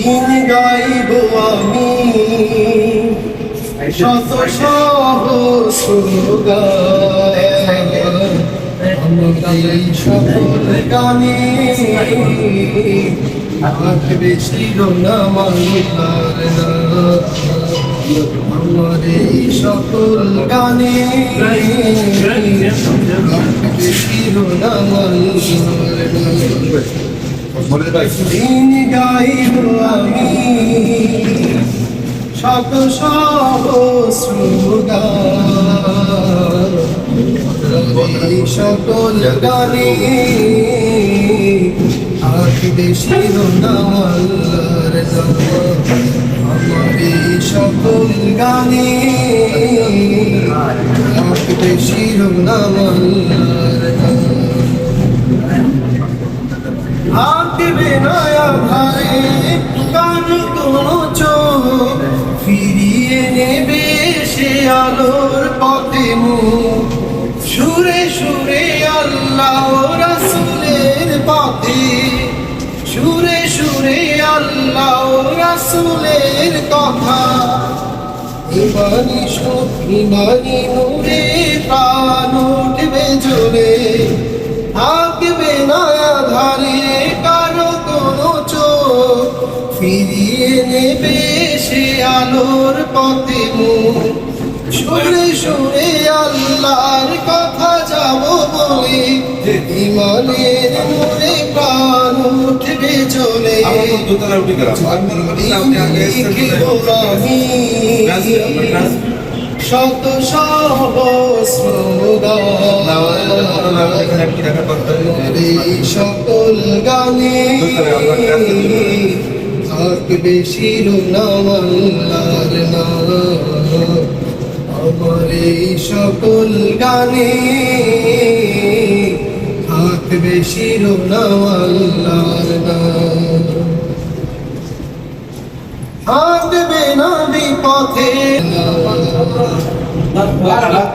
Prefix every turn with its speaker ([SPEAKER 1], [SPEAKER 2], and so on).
[SPEAKER 1] দিন গাইব আমি। শত সকল গানে। থাকবে শিরোনামার আমার এই সকল গানে। থাকবে শিরোনামার দিন গাইব আমি। শত সকল গানে আঁকবে শিরোনামার আমার সকল গানে আঁকবে শিরোনামার আঁকবে নয়া ভারে কান কোনো চোখ ফিরিয়ে নেবে সে আলোর পথে মুখ। সুরে সুরে আল্লাহ রাসুলের পথে। সুরে সুরে আল্লাহ রাসুলের কথা। ইমানি সত্যি মানি নূরে প্রাণ উঠবে জোরে থাকবে না ধারে কারও ফিরিয়ে নেবে সে আলোর পথে মুখ সুরে সুরে আল্লাহর কথা যাব বলে ইমানের মোড়ে প্রাণ উঠবে চলে শত সহস্র সকল গানে থাকবে শিরোনামাল্লার নাম। আমার এই সকল গানে থাকবে শিরোনামাল্লার নাম। থাকবে না বিপথে